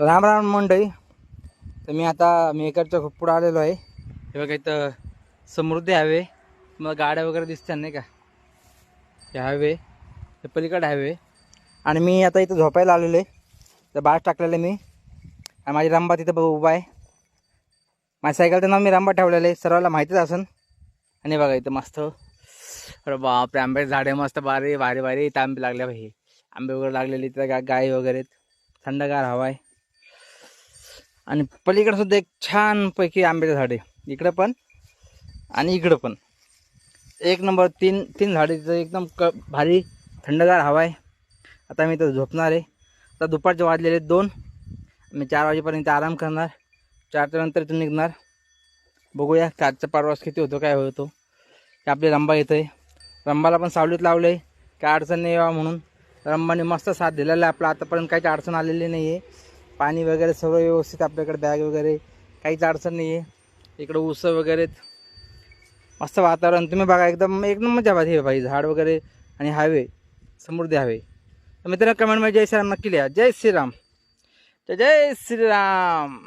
राम राम मंडळी. तर मी आता मेकरच्या खूप पुढं आलेलो आहे. हे बघा इथं समृद्धी हायवे. मग गाड्या वगैरे दिसतात नाही का? हे हायवे हे पलीकडे हायवे. आणि मी आता इथं झोपायला आलेलो आहे. तर बास टाकलेलं आहे मी. आणि माझी रंबा तिथं उभा आहे. माझ्या सायकलचं नाव मी रंबा ठेवलेलं आहे. सर्वांना माहितीच असेल आणि बघा इथं मस्त. अरे बापरे आंब्याचे झाडे मस्त भारी भारी भारी. इथं आंबे लागले भाई आंबे वगैरे लागलेले इथं गा गाय वगैरे थंडगार हवा आहे. आणि पलीकडे सुद्धा एक छानपैकी आंब्याचे झाडे. इकडं पण आणि इकडं पण. एक नंबर तीन तीन झाडे तिथं एकदम क भारी थंडगार हवा आहे. आता मी तर झोपणार आहे. आता दुपारचे वाजलेले दोन. मी चार वाजेपर्यंत आराम करणार. चारच्या नंतर इथून निघणार. बघूया कालचा परवास किती होतो काय होतो. की आपली रंबा येतं आहे रंबाला पण सावलीत लावलं आहे काय अडचण नाही यावा म्हणून. रंबाने मस्त साथ दिलेला आहे आपला. आतापर्यंत काहीच अडचण आलेली नाही आहे पाणी वगैरे सगळं व्यवस्थित आपल्याकडे बॅग वगैरे काहीच अडचण नाही आहे इकडं ऊस वगैरे. मस्त वातावरण. तुम्ही बघा एकदम एकदम मजा हे भाई झाड वगैरे आणि हायवे समृद्धी हायवे. तर मित्रांनो कमेंटमध्ये जय श्रीराम नक्की लिहा. जय श्रीराम. तर जय श्रीराम.